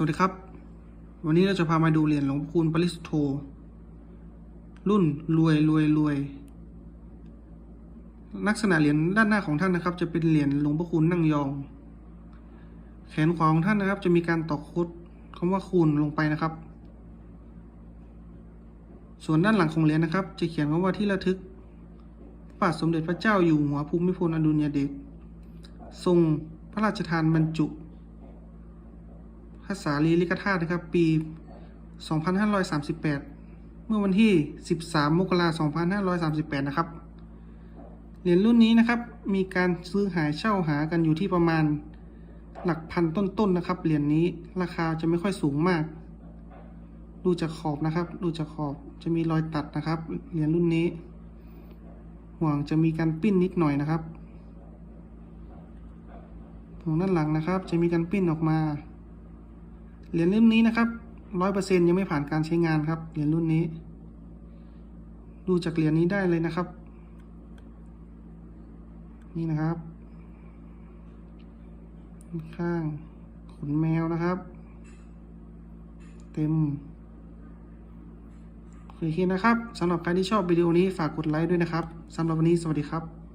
สวัสดีครับ วันนี้เราจะพามาดูเหรียญหลวงพ่อคูณปริสุทธโธรุ่นรวยรวยรวย ลักษณะเหรียญด้านหน้าของท่านนะครับ จะเป็นเหรียญหลวงพ่อคูณนั่งยอง แขนขวาของท่านนะครับ จะมีการตอกคดคำว่าคูณลงไปนะครับ ส่วนด้านหลังของเหรียญนะครับ จะเขียนคำว่าที่ระทึกพระบาทสมเด็จพระเจ้าอยู่หัวภูมิพลอดุลยเดชทรงพระราชทานบรรจุ ภาษาลีลิกธาตุนะครับ ปี 2538 เมื่อวันที่ 13 มกราคม 2538 นะครับ เหรียญรุ่นนี้นะครับ มีการซื้อหายเช่าหากันอยู่ที่ประมาณหลักพันต้นๆนนะครับ เหรียญนี้ราคาจะไม่ค่อยสูงมาก ดูจากขอบนะครับ ดูจากขอบจะมีรอยตัดนะครับ เหรียญรุ่นนี้ ห่วงจะมีการปิ้นนิดหน่อยนะครับตรงด้านหลังนะครับ จะมีการปิ้นออกมา เหรียญรุ่นนี้นะครับร้อยเปอร์เซ็นยังไม่ผ่านการใช้งานครับ เหรียญรุ่นนี้ ดูจากเหรียญนี้ได้เลยนะครับ นี่นะครับ ข้างขนแมวนะครับ เต็มโอเคนะครับสำหรับใครที่ชอบวิดีโอนี้ฝากกดไลค์ด้วยนะครับสำหรับวันนี้สวัสดีครับ